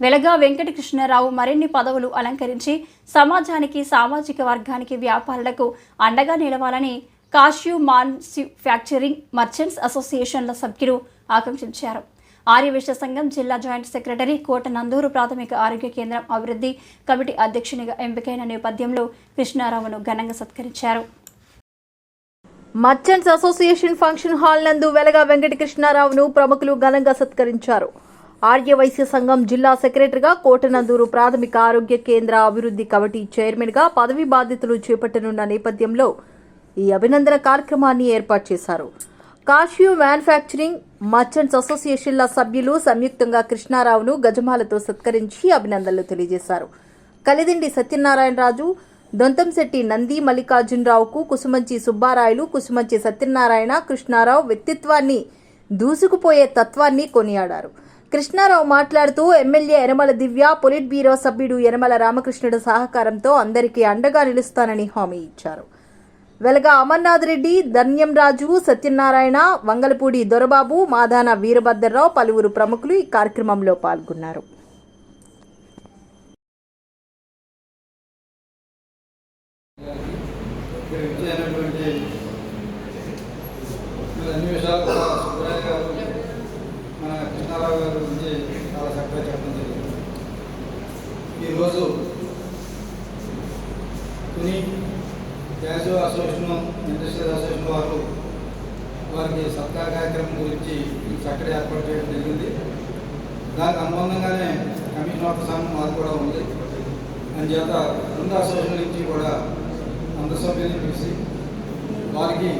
వెలగా వెంకటకృష్ణారావు మరిన్ని పదవులు అలంకరించి సమాజానికి సామాజిక వర్గానికి వ్యాపారులకు అండగా నిలవాలని కాశ్యూ ఫ్యాక్చరింగ్ మర్చెంట్స్ అసోసియేషన్ల సభ్యులు ఆకాంక్షించారు. ఆర్యవేశ సంఘం జిల్లా జాయింట్ సెక్రటరీ కోట నందూరు ప్రాథమిక ఆరోగ్య కేంద్రం అభివృద్ధి కమిటీ అధ్యక్షునిగా ఎంపికైన నేపథ్యంలో కృష్ణారావును ఘనంగా సత్కరించారు. మర్చెంట్స్ అసోసియేషన్ ఫంక్షన్ హాల్ నందు వెలగా వెంకటకృష్ణారావును ప్రముఖులు ఘనంగా సత్కరించారు. ఆర్యవైశ్య సంఘం జిల్లా సెక్రటరీగా కోటనందూరు ప్రాథమిక ఆరోగ్య కేంద్ర అభివృద్ధి కమిటీ చైర్మన్గా పదవి బాధ్యతలు చేపట్టనున్న నేపథ్యంలో ఈ అభినందన కార్యక్రమాన్ని ఏర్పాటు చేశారు. కాశ్యూ మ్యానుఫ్యాక్చరింగ్ మర్చెంట్స్ అసోసియేషన్ల సభ్యులు సంయుక్తంగా కృష్ణారావును గజమాలతో సత్కరించి అభినందనలు తెలియజేశారు. కలిదిండి సత్యనారాయణరాజు దొంతంశెట్టి నంది మల్లికార్జునరావుకు కుసుమంచి సుబ్బారాయులు కుసుమంచి సత్యనారాయణ కృష్ణారావు వ్యక్తిత్వాన్ని దూసుకుపోయే తత్వాన్ని కొనియాడారు. కృష్ణారావు మాట్లాడుతూ MLA Yanamala Divya politburo సభ్యుడు ఎనమల రామకృష్ణుడు సహకారంతో అందరికీ అండగా నిలుస్తానని హామీ ఇచ్చారు. వెలగా అమర్నాథ్ రెడ్డి ధన్యం రాజు సత్యనారాయణ వంగలపూడి దొరబాబు మాదాన వీరభద్రరావు పలువురు ప్రముఖులు ఈ కార్యక్రమంలో పాల్గొన్నారు. అన్ని విషయాలు కూడా సుబ్రాయ గారు మన కృష్ణారావు గారి గురించి చాలా చక్కగా చెప్పడం జరిగింది ఈరోజు Tuni gas association industrial association వారు వారికి సత్కార కార్యక్రమం గురించి ఈ చక్కటి ఏర్పాటు చేయడం జరిగింది. దానికి అనుబంధంగానే కమిషన్ ఆఫ్ సంఘం మాది కూడా ఉంది. అందుచేత రెండు అసోసియేషన్ నుంచి కూడా అంత సభ్యులను పిలిచి వారికి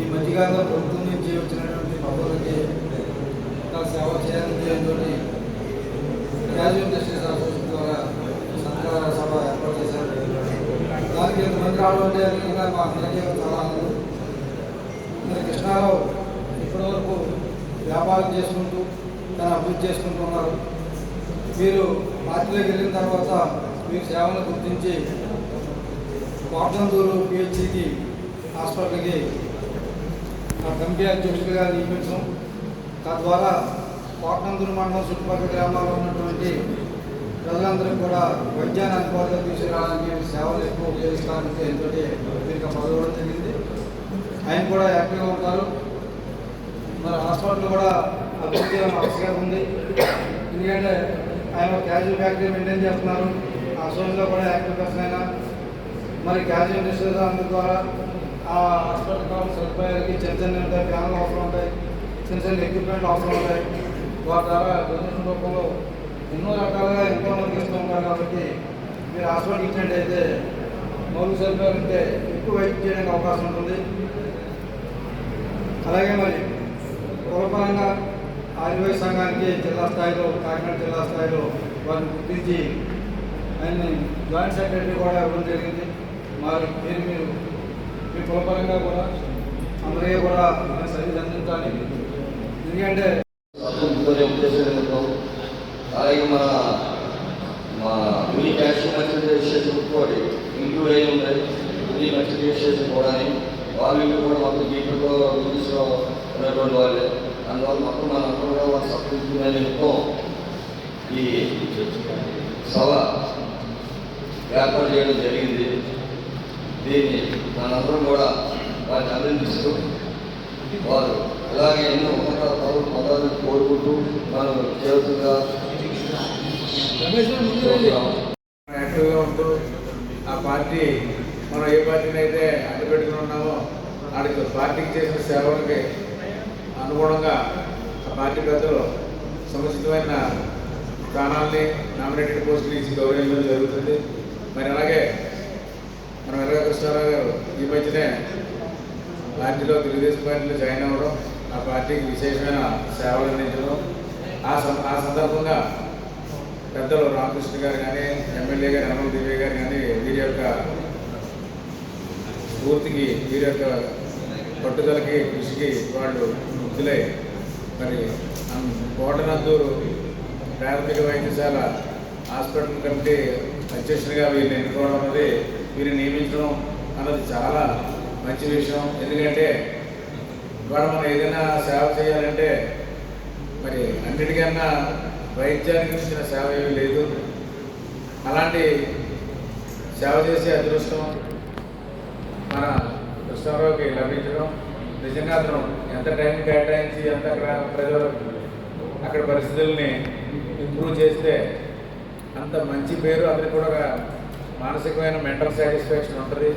ఈ మధ్యకాలంలో ప్రభుత్వం నుంచి వచ్చినటువంటి పదవులకి సేవ చేయాలని ఉద్దేశంతో క్యాజువల్ ఇండస్ట్రీస్ అసోసియేషన్ ద్వారా సత్కార సభ ఏర్పాటు చేశారు దానికి ఎంతమంది మా అందరికీ చాలా ఆనందం మరి కృష్ణారావు ఇప్పటివరకు వ్యాపారం చేసుకుంటూ తన అభివృద్ధి చేసుకుంటున్నారు. మీరు పార్టీలోకి వెళ్ళిన తర్వాత మీరు సేవలను గుర్తించి కోటందూరు పిహెచ్సికి హాస్పిటల్కి మా కమిటీ అధ్యక్షుడిగా నియమించడం. తద్వారా కోటందూరు మండలం చుట్టుపక్కల గ్రామాల్లో ఉన్నటువంటి ప్రజలందరూ కూడా వైద్యాన్ని అందుబాటులో తీసుకురావడానికి సేవలు ఎక్కువ ఉపయోగిస్తానికి ఎంతో దీనికి పదవడం జరిగింది ఆయన కూడా యాక్టివ్గా ఉంటారు. మరి హాస్పిటల్ కూడా అభివృద్ధి అవసరం ఉంది. ఎందుకంటే ఆయన క్యాజువల్ ఫ్యాక్టరీ మెయింటైన్ చేస్తున్నారు. ఆ సోన్లో కూడా యాక్టివ్ పర్సన్ అయినా. మరి క్యాజువల్ ఇండస్ట్రీస్ అందు ద్వారా ఆ హాస్పిటల్ కావాలి సదుపాయాలకి చిన్న చిన్న ఉంటాయి ఫ్యాన్లు అవసరం ఉంటాయి చిన్న చిన్న ఎక్విప్మెంట్ అవసరం ఉంటాయి. వాటి ద్వారా డొనేషన్ రూపంలో ఎన్నో రకాలుగా ఎంతో కాబట్టి మీరు హాస్పిటల్ ఇచ్చినట్టయితే మౌలిక సదుపాయాలు ఉంటే ఎక్కువ వైద్యం చేయడానికి అవకాశం ఉంటుంది. అలాగే మరి కులపరంగా ఆదివాసీ సంఘానికి జిల్లా స్థాయిలో కాకినాడ జిల్లా స్థాయిలో వారిని గుర్తించి ఆయన్ని జాయింట్ సెక్రటరీ కూడా ఇవ్వడం జరిగింది. మరి మీరు మీరు మీ కులపరంగా కూడా అందరికీ కూడా ఆయన సర్వీస్ అందించాలి. ఎందుకంటే అలాగే మన మీ క్యాష్ మంచి చేసేసి కూడా ఇంట్లో ఏ ఉన్నాయి మీ మంచి చేసేసి కూడా వాళ్ళు ఇంట్లో కూడా మొత్తం దీంట్లో ఇంగ్లీష్లో ఉన్నటువంటి వాళ్ళే అందువల్ల మొత్తం మన అందరూ కూడా వాళ్ళు సత్కరించుకునేందుకు ఈ సభ ఏర్పాటు చేయడం జరిగింది దీన్ని మనందరం కూడా వారిని అభినందిస్తూ వారు ఇలాగే ఎన్నో ఉన్నత పదాలు కోరుకుంటూ మనం చేరుతుగా యాక్టివ్గా ఉంటూ ఆ పార్టీ మనం ఏ పార్టీని అయితే అడ్డుపెట్టుకుని ఉన్నామో వాడికి పార్టీకి చేసిన సేవలకి అనుగుణంగా ఆ పార్టీ పెద్దలు సముచితమైన స్థానాల్ని నామినేటెడ్ పోస్టులు ఇచ్చి గౌరవించడం జరుగుతుంది. మరి అలాగే మన వెరగ కృష్ణారావు గారు ఈ మధ్యనే పార్టీలో తెలుగుదేశం పార్టీలో జాయిన్ అవ్వడం ఆ పార్టీకి విశేషమైన సేవలు అందించడం ఆ సం- ఆ సందర్భంగా పెద్దలు రామకృష్ణ గారు కానీ ఎమ్మెల్యే గారు యనమల దివ్య గారు కానీ వీరి యొక్క స్ఫూర్తికి వీరి యొక్క పట్టుదలకి కృషికి వాళ్ళు ముద్దులై మరి కోటనద్దూరు ప్రాథమిక వైద్యశాల హాస్పిటల్ కమిటీ అధ్యక్షుడిగా వీరిని ఎన్నుకోవడం అనేది వీరిని నియమించడం అన్నది చాలా మంచి విషయం. ఎందుకంటే ఇవాళ మనం ఏదైనా సేవ చేయాలంటే మరి అన్నిటికన్నా వైద్యానికి మించిన సేవ ఏమీ లేదు. అలాంటి సేవ చేసే అదృష్టం మన కృష్ణారావుకి లభించడం. నిజంగా అతను ఎంత టైం కేటాయించి ఎంత ప్రజలు అక్కడ పరిస్థితుల్ని ఇంప్రూవ్ చేస్తే అంత మంచి పేరు అతనికి కూడా ఒక మానసికమైన మెంటల్ సాటిస్ఫాక్షన్ ఉంటుంది.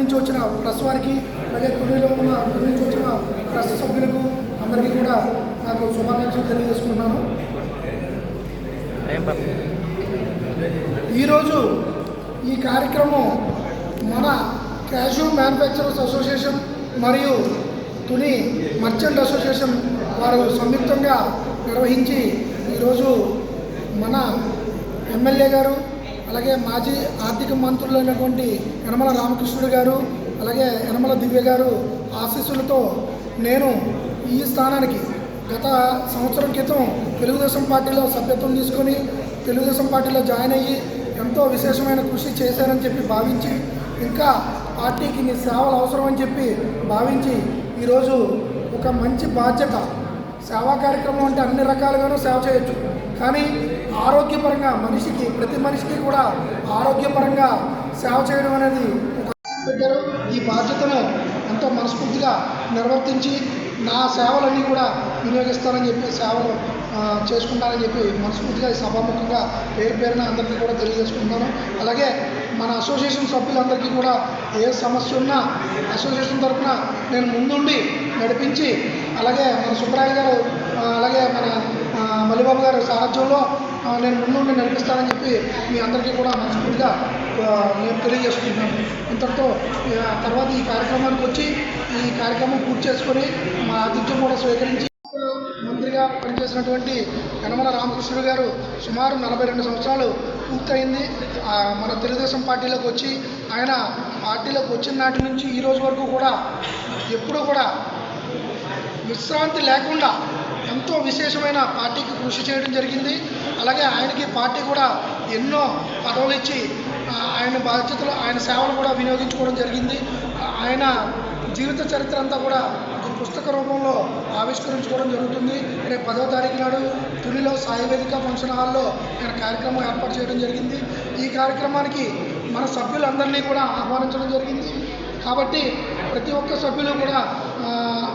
నుంచి వచ్చిన ప్లస్ వారికి అలాగే తునిలో ఉన్న నుంచి వచ్చిన ప్రెస్ సభ్యులకు అందరికీ కూడా నాకు శుభాకాంక్షలు తెలియజేసుకుంటున్నాను. ఈరోజు ఈ కార్యక్రమం మన క్యాషూ మ్యానుఫ్యాక్చరర్స్ అసోసియేషన్ మరియు తుని మర్చెంట్ అసోసియేషన్ వారు సంయుక్తంగా నిర్వహించి ఈరోజు మన ఎమ్మెల్యే గారు అలాగే మాజీ ఆర్థిక మంత్రులైనటువంటి యనమల రామకృష్ణుడు గారు అలాగే యనమల దివ్య గారు ఆశీస్సులతో నేను ఈ స్థానానికి గత సంవత్సరం క్రితం తెలుగుదేశం పార్టీలో సభ్యత్వం తీసుకొని తెలుగుదేశం పార్టీలో జాయిన్ అయ్యి ఎంతో విశేషమైన కృషి చేశారని చెప్పి భావించి ఇంకా పార్టీకి నీ సేవలు అవసరం అని చెప్పి భావించి ఈరోజు ఒక మంచి బాధ్యత సేవా కార్యక్రమం అంటే అన్ని రకాలుగానూ సేవ చేయొచ్చు. కానీ ఆరోగ్యపరంగా మనిషికి ప్రతి మనిషికి కూడా ఆరోగ్యపరంగా సేవ చేయడం అనేది పెట్టారు ఈ బాధ్యతను ఎంతో మనస్ఫూర్తిగా నిర్వర్తించి నా సేవలన్నీ కూడా వినియోగిస్తానని చెప్పి సేవలు చేసుకుంటానని చెప్పి మనస్ఫూర్తిగా ఈ సభాముఖంగా పేరు పేరున అందరికీ కూడా తెలియజేసుకుంటున్నాను. అలాగే మన అసోసియేషన్ సభ్యులందరికీ కూడా ఏ సమస్య ఉన్నా అసోసియేషన్ తరఫున నేను ముందుండి నడిపించి అలాగే మన సుబ్బరాయ గారు అలాగే మన మల్లిబాబు గారి సారథ్యంలో నేను ముందుండి నడిపిస్తానని చెప్పి మీ అందరికీ కూడా మనస్ఫూర్తిగా నేను తెలియజేసుకుంటున్నాను. ఇంతటితో తర్వాత ఈ కార్యక్రమానికి వచ్చి ఈ కార్యక్రమం పూర్తి చేసుకొని మా ఆతిథ్యం కూడా స్వీకరించి మంత్రిగా పనిచేసినటువంటి యనమల రామకృష్ణుడు గారు సుమారు నలభై రెండు సంవత్సరాలు పూర్తయింది. మన తెలుగుదేశం పార్టీలోకి వచ్చి ఆయన పార్టీలోకి వచ్చిన నాటి నుంచి ఈ రోజు వరకు కూడా ఎప్పుడూ కూడా విశ్రాంతి లేకుండా ఎంతో విశేషమైన పార్టీకి కృషి చేయడం జరిగింది. అలాగే ఆయనకి పార్టీ కూడా ఎన్నో పదవులు ఇచ్చి ఆయన బాధ్యతలు ఆయన సేవలు కూడా వినియోగించుకోవడం జరిగింది. ఆయన జీవిత చరిత్ర అంతా కూడా ఒక పుస్తక రూపంలో ఆవిష్కరించుకోవడం జరుగుతుంది. రేపు పదవ తారీఖు నాడు తులిలో సాయి వేదిక ఫంక్షన్ హాల్లో ఆయన కార్యక్రమం ఏర్పాటు చేయడం జరిగింది. ఈ కార్యక్రమానికి మన సభ్యులందరినీ కూడా ఆహ్వానించడం జరిగింది. కాబట్టి ప్రతి ఒక్క సభ్యులు కూడా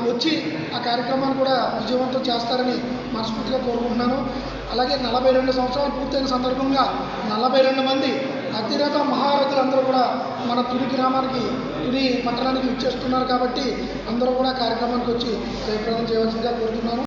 వచ్చి ఆ కార్యక్రమాన్ని కూడా విజయవంతం చేస్తారని మనస్ఫూర్తిగా కోరుకుంటున్నాను. అలాగే నలభై రెండు సంవత్సరాలు పూర్తయిన సందర్భంగా నలభై రెండు మంది అతిరథ మహారథులందరూ కూడా మన తుని గ్రామానికి తుని పట్టణానికి ఇచ్చేస్తున్నారు కాబట్టి అందరూ కూడా కార్యక్రమానికి వచ్చి జయప్రదం చేయవలసిందిగా కోరుతున్నాను.